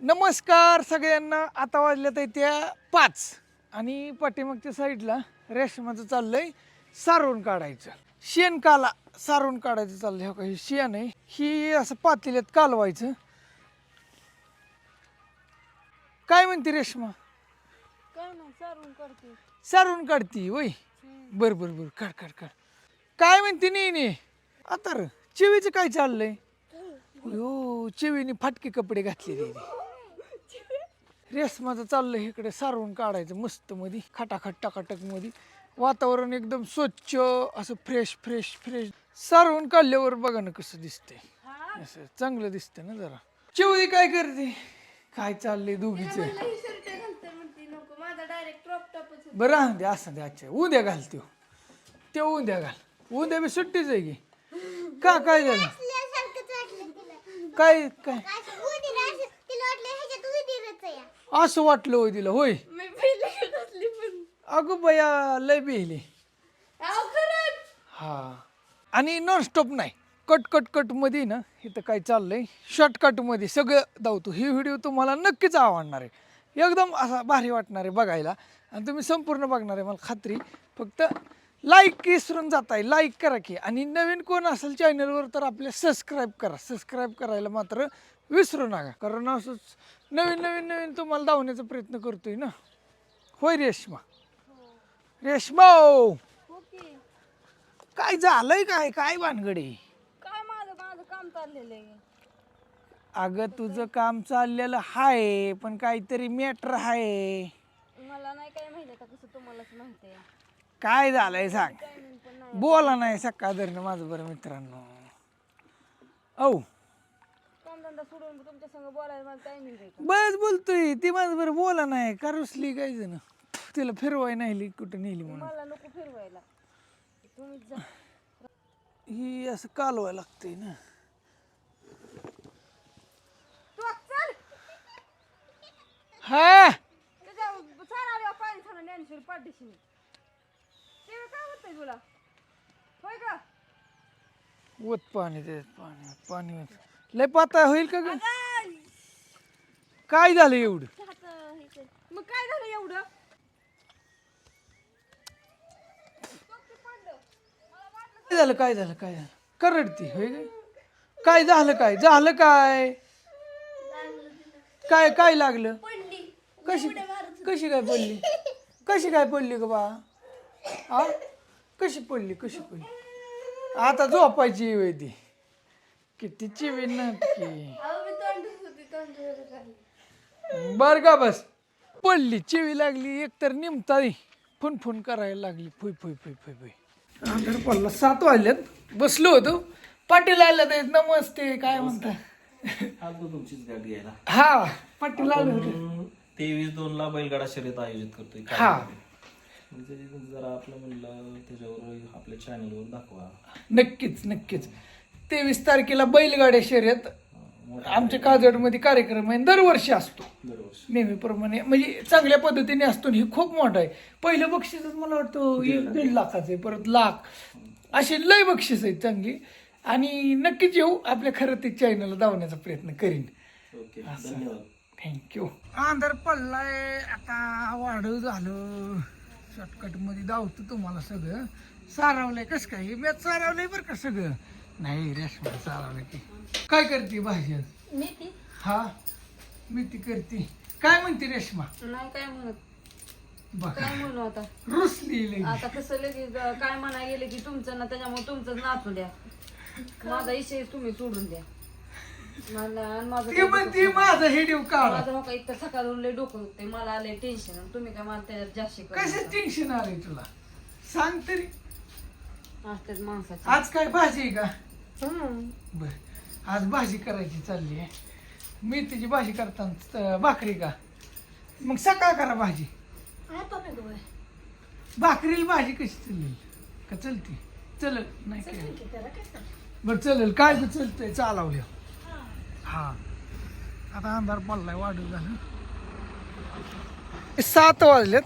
नमस्कार सगळ्यांना. आता वाजल्या तर त्या पाच. आणि पाठीमागच्या साईडला रेशमाचं चाललंय सारवून काढायचं. शेण काला सारवून काढायचं चाललंय. हो का हे शेण आहे. ही असं पातेल्यात कालवायचं. काय म्हणते रेशमा? काय नाही सारून काढती. वय बर बर बर. काढ काढ काढ. काय म्हणते नाही नाही आता चिवीचं काय चाललंय? हो चिवीने फाटके कपडे घातलेले. रेशमाचं चाललंय इकडे सारवून काढायचं मस्त मध्ये खटाखट टकाटकमध्ये वातावरण एकदम स्वच्छ असं फ्रेश फ्रेश फ्रेश सारवून काढल्यावर बघा ना कसं दिसतंय. असं चांगलं दिसतंय ना जरा. चिवदी काय करते? काय चाललंय दोघीचं? शर्ट घालते म्हणते नको माझा डायरेक्ट क्रॉप टॉपच बरं राहून द्या असं द्या अच्छा. उद्या घाल त्यो. ते उद्या घाल. उद्या बी सुट्टीच आहे की. का काय झालं? काय? काय असं उडीर असं तिला वाटलं ह्याच्यात उडीरच आहे या. असं वाटलं होय तिला होय. मी पहिले घातली पण. अगं बया लय बिहली. अहो खरंच. हा. आणि नॉनस्टॉप नाही. कट कट कटमध्ये ना इथं काय चाललंय? शॉर्टकटमध्ये सगळं धावतो. ही व्हिडिओ तुम्हाला नक्कीच आवडणार आहे. एकदम असा भारी वाटणार आहे बघायला. आणि तुम्ही संपूर्ण बघणार आहे मला खात्री. फक्त लाईक विसरून जात आहे लाईक करा की. आणि नवीन कोण असेल चॅनलवर तर आपले सबस्क्राईब करा. सबस्क्राईब करायला मात्र विसरू नका. कारण असंच नवीन नवीन नवीन तुम्हाला धावण्याचा प्रयत्न करतोय ना. होय रेश्मा. रेश्मा ओके काय झालंय काय? काय भानगडी? काय माझं माझं काम चाललेलं आहे. अगं तुझं काम चाललेलं हाय पण काहीतरी मॅटर हाय. मला नाही काय माहिती आता कसं तुम्हालाच माहिती आहे. काय झालंय सांग? बोला नाही सकाळ धरणं माझं बरं मित्रांनो. औ. कामधंदा सोडून तुमच्या संग बोलायला मला टायमिंग आहे का बस बोलतोय ती माझं बरं बोला नाही. का रुसली काय जण? तिला फिरवाय नाही कुठं नेली म्हणून. मला नको फिरवायला. तुम्हीच जा. ही असं कालवाय लागतंय ना. तू चल. हा? पाणी ज्ञानेश्वर पाठीशी. ते काय होतंय तुला? होय का? ओत पाणी देत पाणी पाणी ओत. लय पाता होईल का ग? अगं, काय झालं एवढं? चहाचं हे ते. मग काय झालं एवढं? काय झालं काय झालं काय झालं? करडती होय ग? काय झालं काय? झालं काय? काय काय लागलं? कशी कशी काय पडली? कशी काय पडली ग बा? आ कशी पडली कशी पडली? आता झोपायची वेळ ती किती चिवी नक्की बर का बस. पडली चिवी लागली एकतर निमताळी. फुन फुन करायला लागली फुई फुई फुई फुई फुई. अंधार पडला सात वाजल्यात बसलो होतो. पाटील आला तर नमस्ते काय म्हणता? तुमचीच गाडी हा पाटील आलं होतं. तेवीस दोन ला बैलगाडा शर्यत आयोजित करतोय हा. म्हणजे जरा आपलं म्हणलं त्याच्यावर आपल्या चॅनलवर दाखवा. नक्कीच नक्कीच. तेवीस तारखेला बैलगाड्या शर्यत. आमच्या काजडमध्ये कार्यक्रम आहे. दरवर्षी असतो. दरवर्षी. नेहमीप्रमाणे. म्हणजे चांगल्या पद्धतीने असतो आणि हे खूप मोठं आहे. पहिलं बक्षीसच मला वाटतं एक दीड लाखाचं आहे. परत लाख. असे लय बक्षीस आहेत चांगली. आणि नक्कीच येऊ. आपल्या खरं ते चॅनलला धावण्याचा प्रयत्न करीन. ओके. धन्यवाद. थँक्यू अंधार पडलाय. आता वाढव झालं. शॉर्टकटमध्ये धावतो तुम्हाला सगळं. सारावलंय कस काय? मी सारावलंय बरं का सगळं? नाही रेशमा सारावलंय की. काय करते भाजी आज? मेथी. हा? मी ती करते. काय म्हणते रेशमा? नाही काय म्हणत? बघा. काय म्हणू आता? रुसली लई. आता कसं लगेच अं, काय म्हणा गेले की तुमचं ना त्याच्यामुळे तुमचंच नाचू द्या. माझा विषय तुम्ही सोडून द्या. मला आणि माझं ती काय म्हणते डोकं- माझा हेडिओ काढा. माझं हो का एक तर सकाळून लय डोकं दुखते मला आलंय टेन्शन तुम्ही काय मला त्याच्यात जास्त कसं टेन्शन आलंय तुला? सांग तरी. असतात माणसाचे. आज काय भाजी आहे का? हम्म. बर. आज भाजी करायची चालली आहे. मेथीची भाजी करताना अं, भाकरी का? मग सकाळ करा भाजी. भाकरीला भाजी कशी चालली? का चलते? चल नाही काय? बर चालेल. काय बी चलतंय चालवल्या हा. आता अंधार पडलाय वाढू झालं. सात वाजलेत.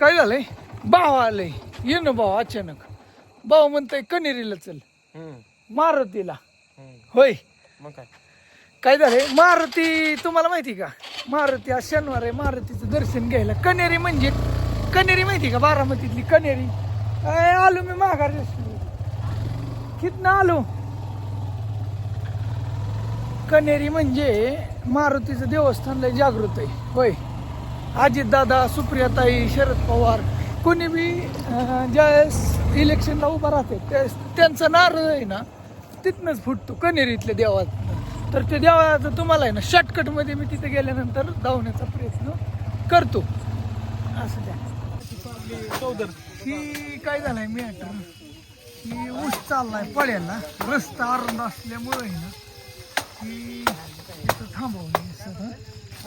काय झालंय? भाव आलंय. ये ना भाऊ अचानक. भाऊ म्हणतोय कनेरीला चल. मारुतीला. होय. मग काय? काय झालंय? मारुती तुम्हाला माहिती का? मारुती आज शनिवार आहे. मारुतीचं दर्शन घ्यायला. कनेरी म्हणजे? कनेरी माहिती का? बारामतीतली कनेरी. आलो मी माघारी कितना आलो? कनेरी म्हणजे मारुतीचं देवस्थान लय जागृत आहे. होय. अजितदादा सुप्रियाताई शरद पवार कोणी बी ज्यावेळेस इलेक्शनला उभा राहते त्यावेळेस त्यांचा नारळ आहे ना तिथनंच फुटतो कनेरीतल्या देवात. तर ते देवाचं तुम्हाला आहे ना शॉर्टकटमध्ये मी तिथे गेल्यानंतर धावण्याचा प्रयत्न करतो. असं द्या. ही काय झालंय मी ही ऊस चाललाय पळ्याला. रस्ता अरुंद असल्यामुळे ना की इथं थांबवली सगळं.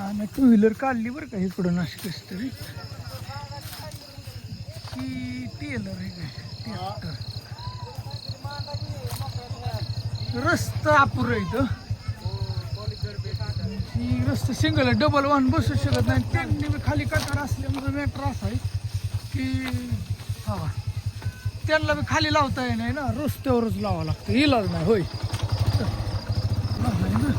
आणि टू व्हीलर काढली बरं का इकडून अशी कशी तरी की टेलर आहे काय? ट्रॅक्टर. रस्ता अपुरं इथं. ही रस्ता सिंगल आहे डबल वाहन बसू शकत नाही. त्यांनी बी खाली कटार असल्यामुळे मॅटर असा आहे की हवा त्यांना बी खाली लावता येणार ना. रस्त्यावरच लावावं लागतं. इलाज नाही होय नाही ना.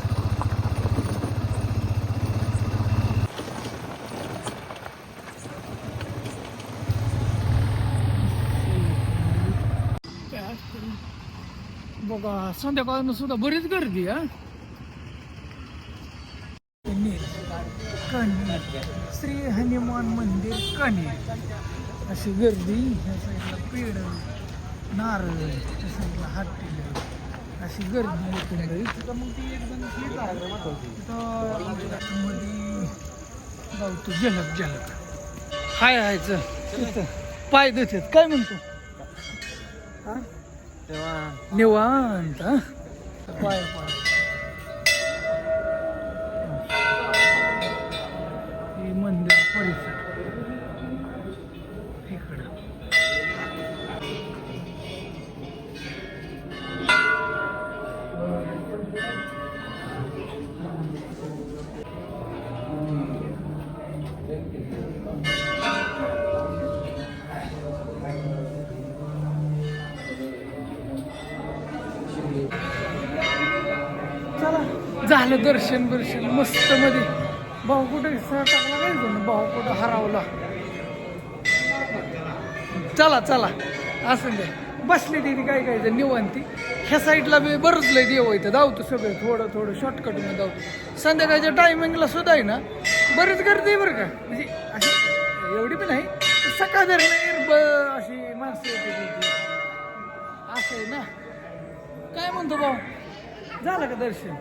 बघा संध्याकाळनं सुद्धा बरीच गर्दी हा. श्री हनुमान मंदिर कणे अशी गर्दी ह्या साईडला पेड नारळ त्या साईडला हाटील. अशी गर्दी एकंदरीत इथं मध्ये गावतो जलक जलक. हाय हायचं पाय देतात काय म्हणतो? हा? निवांत पाय पाय झालं दर्शन दर्शन मस्त मध्ये. भाऊ कुठे टाकला काय जण भाऊ कुठं हरावला? चला चला. असं दे. बसली तिथे काय काय निवंती निवांती. ह्या साईडला बी बरंच लय देव इथं धावतो सगळं. थोडं थोडं शॉर्टकटमध्ये धावतो. संध्याकाळच्या टायमिंगला सुद्धा आहे ना? बरीच गर्दी आहे बरं का? म्हणजे अशी एवढी पण नाही. सकाळ दरम्यान ब अशी माणसं येते असं आहे ना? काय म्हणतो भाऊ? झालं का दर्शन?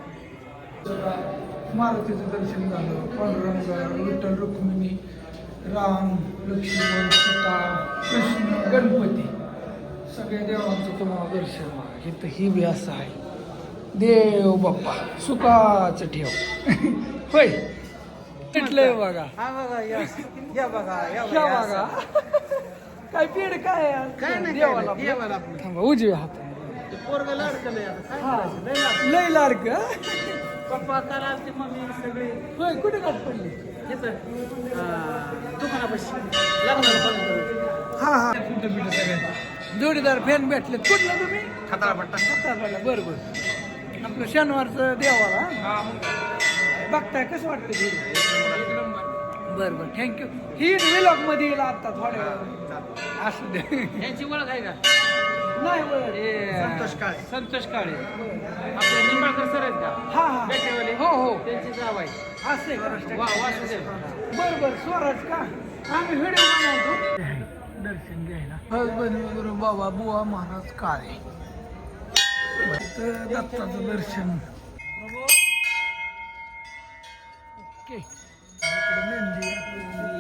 मारुतीचं दर्शन झालं. पांडुरंग विठ्ठल रुक्मिणी राम लक्ष्मण सीता कृष्ण गणपती. सगळ्या देवांचं तुम्हाला दर्शन आहे. इथं ही बी असं आहे. देव बाप्पा सुखाचं ठेव. होय? भेटलंय बघा हा बघा. या. या बघा या बघा काय पेड काय? काय नाही, देवाला देवाला. थांबा उजव्या हात पोरग लाडकं हा. लय लाडक. पप्पा काल आलते मम्मी सगळे. होय कुठे गाठ पडली? लग्नाला. हा हा. कुठं बिटं जोडीदार फॅन भेटले कुठला तुम्ही? खताळा पट्टा. सातारला बरं बरं. आपलं शनिवारचं देवाला. बघताय कसं वाटतं ते? बरं बरं. थँक्यू ही व्लॉगमध्ये येईल आता थोड्या. असू दे. यांची ओळख आहे का? नाही बरं हे संतोष काळे. संतोष काळे. आपले निंबाळकर सर आहेत का? हा हा. बेटेवाले. हो हो. त्यांची जाव आहे. असं आहे का? वा वासुदेव. बरं बरं स्वराज का? आम्ही व्हिडिओ बनवतो. दर्शन घ्यायला. गुरु बाबा बुवा महाराज काळे. तर दत्ताचं दर्शन. Okay.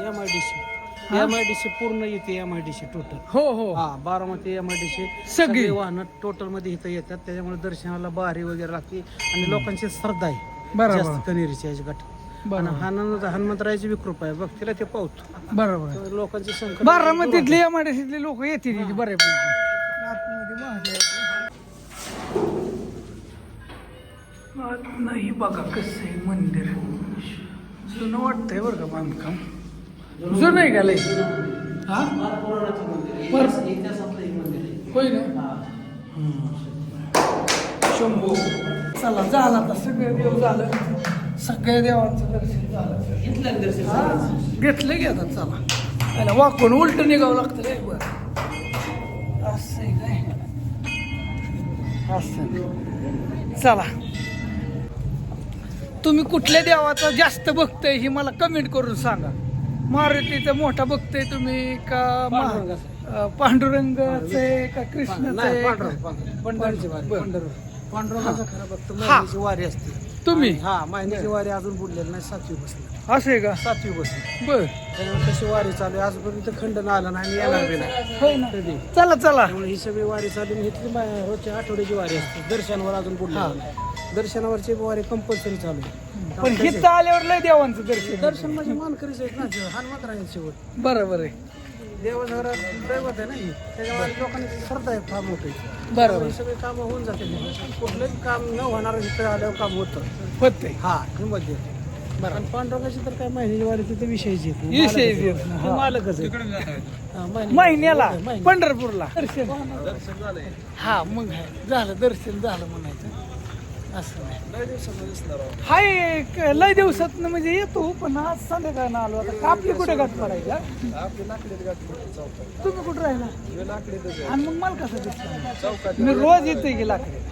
M I D C. M I D C पूर्ण येते M I D C total हो हो. हा Baramati M I D C सगळी. वाहनं टोटलमध्ये इथं येतात. त्याच्यामुळे दर्शनाला बारी वगैरे लागते आणि लोकांची श्रद्धा आहे. बरोबर. जास्त कनेरीची याची गट आणि बरोबर. हनुमंत हनुमंतरायाची बी कृपा आहे. बघ तिला ते पावतो बरोबर. तर लोकांची संख्या बारामतीतले या माड्यातले लोक येतील इथे बऱ्यापैकी. नाही बघा कसं आहे मंदिर. जुनं वाटतंय बरं का बांधकाम. जुनं आहे का लय? हा? पर होय ना? शंभू चला झाला आता. सगळं देव झालं. सगळ्या देवांचं दर्शन झालं. हा, घेतलं की आता चला. त्याला वाकून उलट निघावं लागतं रे बरं. असं आहे काय? असं चला. तुम्ही कुठल्या देवाचा जास्त बघताय ही मला कमेंट करून सांगा. मारुतीचा मोठा बघताय तुम्ही का मा- अं, पांडुरंगाचं आहे का कृष्णाचं? आहे का? पंढरीची वारी. बरं. पांडुरंगाचा खरा भक्त हा. महिन्याची वारी असते. तुम्ही? हा महिन्याची वारी अजून बुडलेली नाही सातवी बसली. असं आहे का? सातवी बसली. बर. त्यामुळे तशी वारी चालू आहे. आजपर्यंत खंडन आलं नाही आणि येणार बी नाही. ना. कधी? चला चला. त्यामुळे ही सगळी वारी चालू आहे. इथली मा- रोजच्या आठवड्याची वारी असते. दर्शनावर अजून बुडलेली नाही. दर्शनावरची वारी कंपल्सरी चालू आहे. पण हिथं आल्यावर लय देवांचं दर्शन. दर्शन म्हणजे मानकरीच आहेत ना हनुमंत राहील शेवट. बरोबर आहे. देवघरात दैवत आहे ना ही. त्याच्यामुळे लोकांची श्रद्धा आहे फार मोठी. बरोबर ही सगळी कामं होऊन जाते कुठलंही काम न होणार इथं आल्यावर काम होतं. हा देते बरं. पांडुरंगाची तर काय महिन्याची वारी तिथे विषयच येत नाही. विषयच मालकच आहे. येत नाही. तो हा. मालकच आहे हा, महिन्याला- महिन्याला. महिन्याला. पंढरपूरला. दर्शन. हा मग. झालं दर्शन झालं म्हणायचं. असं नाही. हाय एक लय दिवसात म्हणजे येतो पण आज संध्याकाळ आलो. आता आपली कुठे गाठ पडायला? तुम्ही कुठे राहिला? आणि मग मला कसं दिसलं मी रोज येतोय की लाकडे.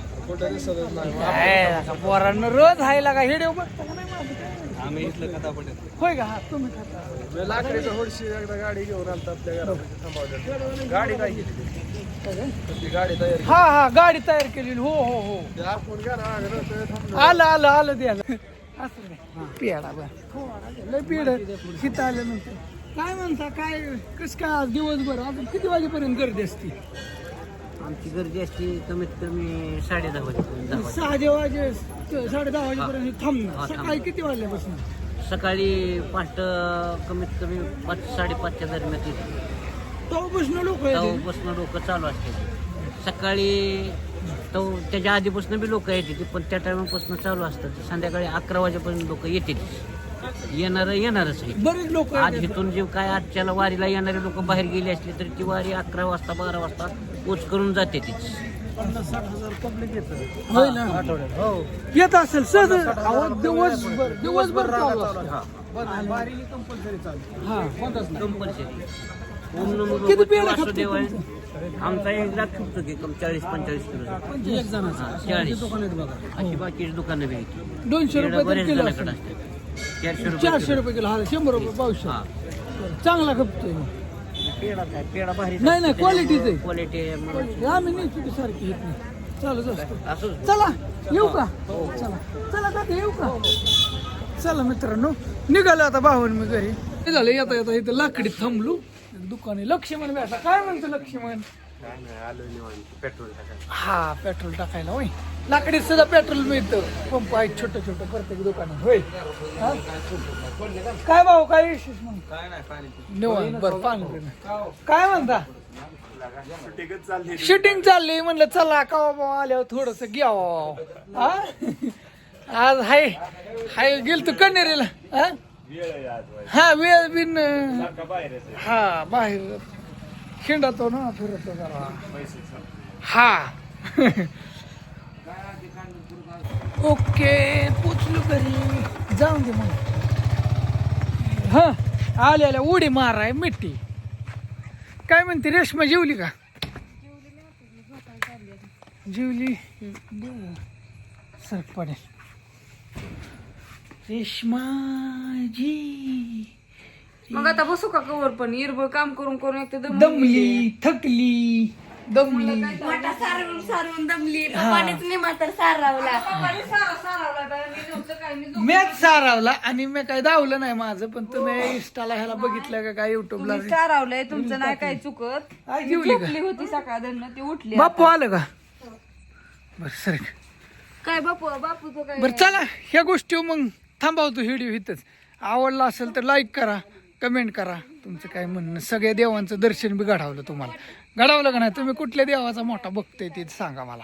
पोरांना रोज हायला का हेडेव बघता का नाही माझं काय? आम्ही इथलं कथा पण होय का? हा तुम्ही खाता लाकडीचं होडशी एकदा गाडी घेऊन आलता आपल्या घरात गाडी काय तयार हा हा गाडी तयार केलेली. हो हो हो. आलं आलं आलं द्यायला असं नाही पियाला बर लय पिढ. आल्यानंतर काय म्हणता काय कस काय आज दिवसभर? अजून किती वाजेपर्यंत गर्दी असते? आमची गर्दी असते कमीत कमी साडे दहा वाजेपर्यंत वाजे सहा वाजे साडे दहा वाजेपर्यंत थांबणार सकाळी किती वाजल्यापासून? सकाळी पाच कमीत कमी पाच साडेपाचच्या दरम्यान येते. तो बसणं लोक लोक चालू असते. सकाळी तो त्याच्या आधीपासून बी लोक येते पण त्या टायमापासून चालू असतात संध्याकाळी अकरा वाजेपर्यंत लोक येतील येणार येणारच आहे. बरेच लोक आज इथून जे काय आजच्याला वारीला येणारे लोक बाहेर गेले असले तरी ती वारी अकरा वाजता बारा वाजता पोच करून जाते तीच. पन्नास साठ हजार पब्लिक येतं. होय ना? आठवड्यात. हो. येत असेल सहज. दिवसभर वारी ही कंपल्सरी चालू हा. कंपल्सरी ओम नमो किती खपतो आमचा एक लाख खपतो की कम चाळीस पंचेचाळीस किलो. एक जणाचा. चाळीस. दुकान आहेत बघा. अशी बाकीची दुकानं बी आहेत. दोनशे पेढं रुपये तर बरेच किलो जणांकडे असेल असतात. चारशे रुपये चारशे रुपये किलो. हा शंभर रुपये पावशे हा चांगला खपतोय. पेढा काय? पेढा भारी नाही, नाही, quality. क्वालिटी. आम्ही नाही किती सारखी येत नाही. असतो असं चला येऊ का? चला. चला काका येऊ का? चला मित्रांनो. निघालो आता भाऊन मी घरी. हे झालं येता येता इथं लाकडी थांबलो. दुकाने लक्ष्मण भेटा काय म्हणतो लक्ष्मण? हा पेट्रोल टाकायला होय. लाकडीत सुद्धा पेट्रोल मिळतं. पंप आहेत छोटं छोटं प्रत्येक दुकानात. होय. हा? काय भाऊ काय विशेष म्हणून निवांत बरं पाणी पिणं. काय म्हणता? शूटिंग चालली. म्हणलं चला का बाबा आल्यावर थोडस घ्यावं. हा? आज हाय हाय गेल तू कन्हेरीला. हा? हा वेळ बिन हा बाहेर. खिंडातो ना फिरतो जरा. हा. ओके पोचलो घरी. जाऊन दे मग. हा आलेल्या उडी माराय मिठी. काय म्हणते रेश्मा जेवली का? जेवली? सर पडेल. रेश्माजी मग आता बसू का कवर पण? इरबळ काम करून करून एक तर दमून दमली थकली दमली. मोठा सारवून सारवून दमली. पप्पानेच नाही मात्र सारावला. सारा सारावला बाई, मी नव्हतं काय? मी मॅच सारावला आणि मी काय दावलं नाही माझं पण तुम्ही इंस्टाला ह्याला बघितलं का काय युट्यूबला तुम्ही सारावलंय तुमचं नाही काय चुकत. आई ती जेवली का? झोपली होती सकाळ ती उठली बापू आलं का? बर सर. काय बापू बापूचं काय? बरं चला ह्या गोष्टी मग थांबवतो व्हिडिओ इथंच. आवडला असेल तर लाईक करा कमेंट करा. तुमचं काय म्हणणं? सगळ्या देवांचं दर्शन बी घडवलं तुम्हाला. घडवलं का नाही? तुम्ही कुठल्या देवाचा मोठा बघताय ते सांगा मला.